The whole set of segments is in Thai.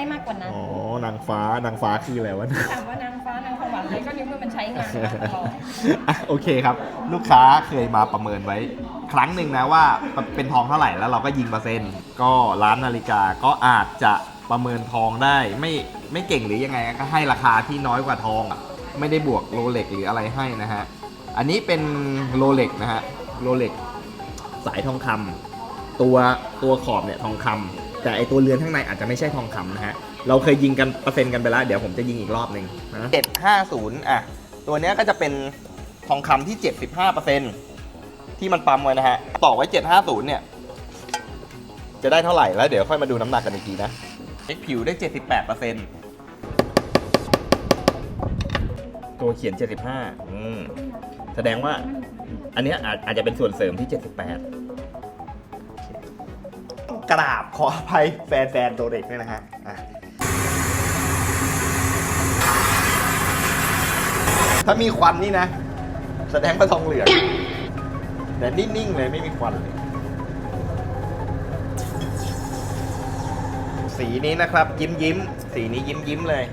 ช้มากกว่านั้นอ๋อนางฟ้านางฟ้าคืออะไรวะถามว่านางฟ้านางสวรรค์อะไรก็นิ้วมือมันใช้งานมาตลอดอะโอเคครับ ลูกค้าเคยมาประเมินไว้ ครั้งหนึ่งนะว่าเป็นทองเท่าไหร่แล้วเราก็ยิงเปอร์เซ็นต์ก็ร้านนาฬิกาก็อาจจะประเมินทองได้ไม่ไม่เก่งหรือยังไงก็ให้ราคาที่น้อยกว่าทองอะไม่ได้บวกโรเล็กหรืออะไรให้นะฮะอันนี้เป็นโรเล็กนะฮะโรเล็กสายทองคำ ตัวตัวขอบเนี่ยทองคำแต่ไอตัวเรือนข้างในอาจจะไม่ใช่ทองคำนะฮะเราเคยยิงกันเปอร์เซ็นต์กันไปแล้วเดี๋ยวผมจะยิงอีกรอบหนึ่งนะ750อะตัวเนี้ยก็จะเป็นทองคำที่75%ที่มันปั๊มไว้นะฮะต่อไว้750เนี่ยจะได้เท่าไหร่แล้วเดี๋ยวค่อยมาดูน้ำหนักกันอีกทีนะเอ็กผิวได้ 78%ตัวเขียน 75อืมแสดงว่า อันเนี้ยอาจอาจจะเป็นส่วนเสริมที่ 78 กราบขออภัยแฟนแฟนตัวเด็กด้วยนะฮะถ้ามีควันนี่นะ แสดงว่าทองเหลืองแต่นิ่งๆเลยไม่มีควันเลยสีนี้นะครับ ยิ้มยิ้มสีนี้ยิ้มยิ้มเลย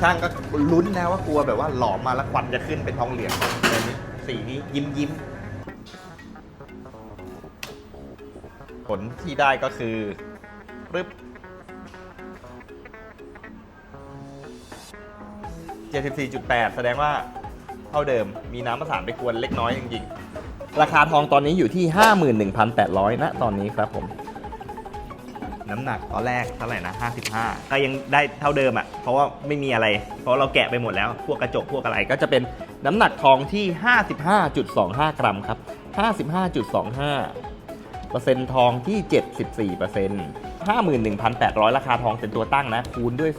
ช่างก็ลุ้นนะว่ากลัวแบบว่าหลอมมาแล้วควันจะขึ้นเป็นทองเหลืองแต่นี่สีนี้ยิ้มยิ้ม ผลที่ได้ก็คือปึ๊บ74.8 แสดงว่าเท่าเดิมมีน้ำประสานไปกวนเล็กน้อยจริงๆ ราคาทองตอนนี้อยู่ที่ 51,800นะตอนนี้ครับผม น้ำหนักตอนแรกเท่าไหร่นะ 55 ก็ยังได้เท่าเดิมอะ่ะ เพราะว่าไม่มีอะไร เพราะเราแกะไปหมดแล้ว พวกกระจกพวกอะไรก็จะเป็นน้ำหนักทองที่ 55.25 กรัมครับ 55.25เปอร์เซ็นต์ ทองที่ 74เปอร์เซ็นต์51,800 ราคาทองเป็นตัวตั้งนะ คูณด้วย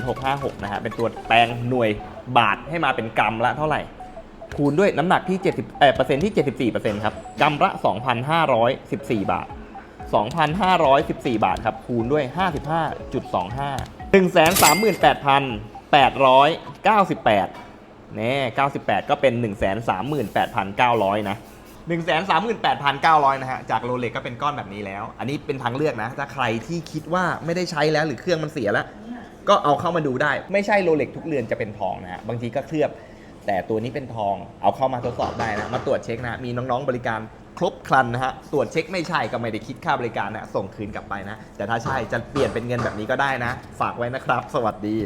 0.0656 นะฮะ เป็นตัวแปลงหน่วยบาทให้มาเป็นกรัมละเท่าไหร่ คูณด้วยน้ำหนักที่ 70เอ่อเปอร์เซ็นต์ที่ 74เปอร์เซ็นต์ครับ กรัมละ 2,514 บาท 2,514 บาทครับ คูณด้วย 55.25 138,898แน่98 ก็เป็น 138,900 นะ 138,900 นะฮะ จากโรเล็กก็เป็นก้อนแบบนี้แล้ว อันนี้เป็นทางเลือกนะ ถ้าใครที่คิดว่าไม่ได้ใช้แล้วหรือเครื่องมันเสียแล้ว ก็เอาเข้ามาดูได้ ไม่ใช่โรเล็กทุกเรือนจะเป็นทองนะฮะ บางทีก็เคลือบ แต่ตัวนี้เป็นทอง เอาเข้ามาทดสอบได้นะ มาตรวจเช็คนะ มีน้องๆบริการครบครันนะฮะ ตรวจเช็คไม่ใช่ก็ไม่ได้คิดค่าบริการนะ ส่งคืนกลับไปนะ แต่ถ้าใช่จะเปลี่ยนเป็นเงินแบบนี้ก็ได้นะ ฝากไว้นะครับ สวัสดี